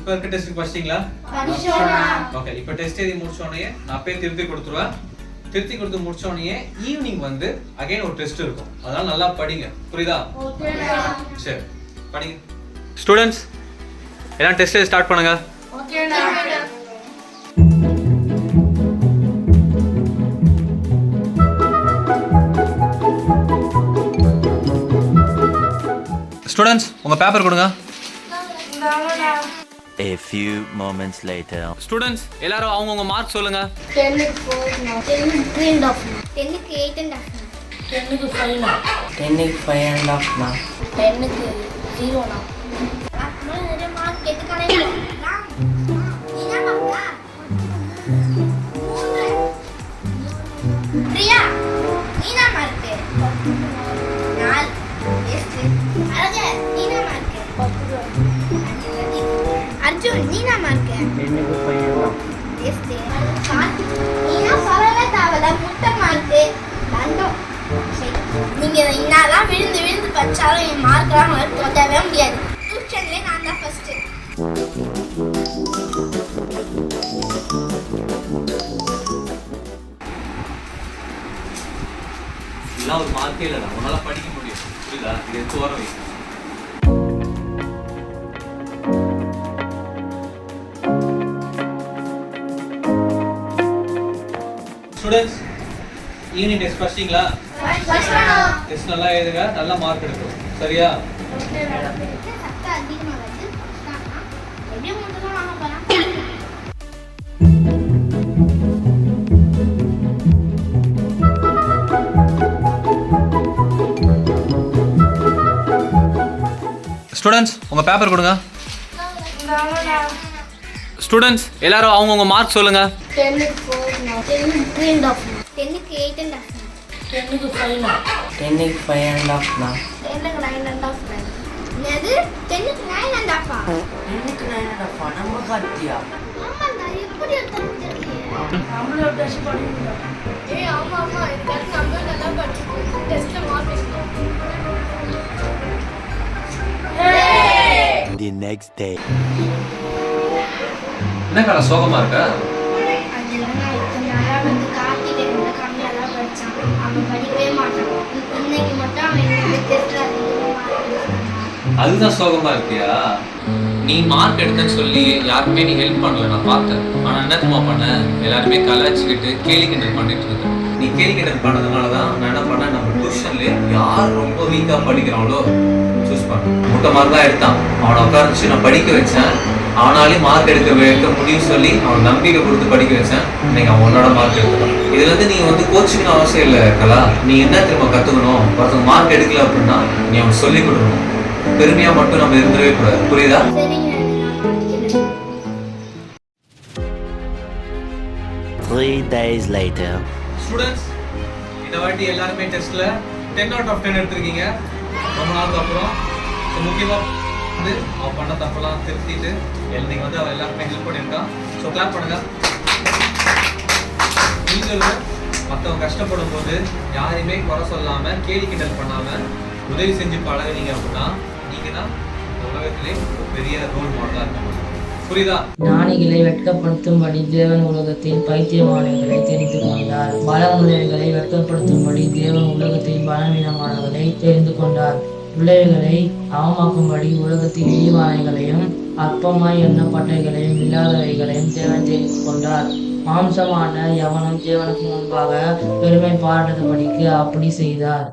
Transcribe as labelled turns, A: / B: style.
A: இப்ப இருக்க டெஸ்ட் படிச்சிட்டீங்களா? ஓகே இப்போ டெஸ்ட் எழுதி முடிச்ச உடனே நான் அப்பயே திருத்தி கொடுத்துருவேன். திருத்தி கொடுத்து முடிச்ச உடனே ஈவினிங் வந்து அகைன் ஒரு டெஸ்ட் இருக்கும். அதனால நல்லா படிங்க. புரியுதா? சரி. படிங்க. ஸ்டூடெண்ட்ஸ் எல்லாம் டெஸ்ட் ஸ்டார்ட் பண்ணுங்க. ஸ்டூடெண்ட்ஸ் உங்க பேப்பர் கொடுங்க.
B: A few moments later.
A: Students எல்லாரும் அவங்கவுங்க மார்க் சொல்லுங்க.
C: டென்னுக்கு ஃபோர் டென்னுக்கு த்ரீ அண்ட் ஆஃப் டென்னுக்கு எயிட் அண்ட் ஆஃப் டென்னுக்கு ஃபைவ்ண்ணா
D: டென்னுக்கு ஃபைவ் அண்ட்
C: டென்னுக்கு ஜீரோண்ணா பிரியா
D: அண்ட் ஆஃப்
C: எஸ்ட் நீனா முட்டை மார்க்கு தண்டம். சரி நீங்க என்னதான் விழுந்து விழுந்து படிச்சாலும் என் மார்க்கெல்லாம் வர உதவவே முடியாது. டியூஷன்லேயே நான் தான் ஃபர்ஸ்ட்
A: இதெல்லாம் ஒரு மார்க்கே இல்லைடா. உன்னால படிக்க முடியும். புரியுதா? இது எடுத்து வர வை ஸ்டூடெண்ட்ஸ் ஈவினிங் டெஸ்ட் படிச்சிங்களா டெஸ்ட் நல்லா எழுதுங்க. நல்ல மார்க் எடுக்கணும் சரியா? ஸ்டூடெண்ட்ஸ் உங்க பேப்பர் கொடுங்க. ஸ்டூடெண்ட்ஸ் எல்லாரும் அவங்கவுங்க மார்க் சொல்லுங்க
C: டென்னுக்கு எயிட் அண்ட் டென்னுக்கு
D: டென்னுக்கு ஃபைவ் அண்ட்
C: டென்னுக்கு நைன் அண்ட் என்னது டென்னுக்கு நைன் அண்ட்
D: டென்னுக்கு நைன் அண்ட் நம்ம கார்த்தியா
C: எப்படி நம்மளோட டெஸ்ட் படிக்கணும் ஏய் ஆமா ஆமா நம்ம நல்லா படிச்சிருக்கோம் டெஸ்ட்ல மார்க்
B: The next day.
A: என்ன கால சோகமா இருக்கா? அதுதான் சோகமா இருக்கியா? நீ மார்க் எடுத்தேன்னு சொல்லி யாருமே நீ ஹெல்ப் பண்ணல நான் பார்த்தேன். ஆனா என்ன சும்மா பண்ண? எல்லாருமே கலாய்ச்சிக்கிட்டு கேலி கிண்டல் பண்ணிட்டு இருக்க. நீ கேலி கிண்டல் பண்ணதுனால தான் நான் என்ன பண்ணேன்? நம்ம டியூஷன்ல யார் ரொம்ப வீக்கா படிக்கிறாங்களோ சூஸ் பண்ணேன் முட்டை மார்க் தான் எடுத்தான். அவனை உட்காந்துச்சு நான் படிக்க வச்சேன். அவனாலே மார்க் எடுக்க எடுக்க முடியும் சொல்லி அவன் நம்பிக்கை கொடுத்து படிக்க வச்சேன். இன்னைக்கு அவன் உன்னோட மார்க் எடுத்துட்டான். இதுல இருந்து நீ வந்து கோச்சிங்னு அவசியம் இல்லை கலா. நீ என்ன திரும்ப கத்துக்கணும்? ஒருத்தவங்க மார்க் எடுக்கல அப்படின்னா நீ அவன் சொல்லி கொடுக்கணும். பெருமையா மட்டும் நம்ம இருந்துடவே கூடாது. புரியுதா?
B: Three days later.
A: ஸ்டூடெண்ட்ஸ் இந்த வாட்டி எல்லாருமே டெஸ்ட்ல டென் அவுட் ஆஃப் டென் எடுத்திருக்கீங்க. ரொம்ப நாளுக்கு அப்புறம் ஸோ முக்கியமாக வந்து அவள் பண்ண தப்பெல்லாம் திருத்திட்டு இன்னைக்கு வந்து அவள் எல்லாருமே ஹெல்ப் பண்ணியிருக்கான் ஸோ கிளாப் பண்ணுங்க. நீங்களும் மற்றவங்க கஷ்டப்படும் போது யாரையுமே குறை சொல்லாமல் கேலி கிண்டல் பண்ணாமல் உதவி செஞ்சு பழகினீங்க அப்படின்னா நீங்கள் தான் உலகத்திலே ஒரு பெரிய ரோல் மாடலாக இருக்க புரியுதா?
E: ஞானிகளை வெட்கப்படுத்தும்படி தேவன் உலகத்தில் பைத்தியமானவர்களை தெரிந்து கொண்டார். பலமுள்ளவர்களை வெட்கப்படுத்தும்படி தேவன் உலகத்தில் பலவீனமானவர்களை தெரிந்து கொண்டார். பிள்ளைகளை அவமாக்கும்படி உலகத்தின் இழிவானைகளையும் அற்பமாய் எண்ணப்பட்டைகளையும் இல்லாதவைகளையும் தேவன் செய்து கொண்டார். மாம்சமான எவனும் தேவனுக்கு முன்பாக பெருமை பாராட்டும்படிக்கு அப்படி செய்தார்.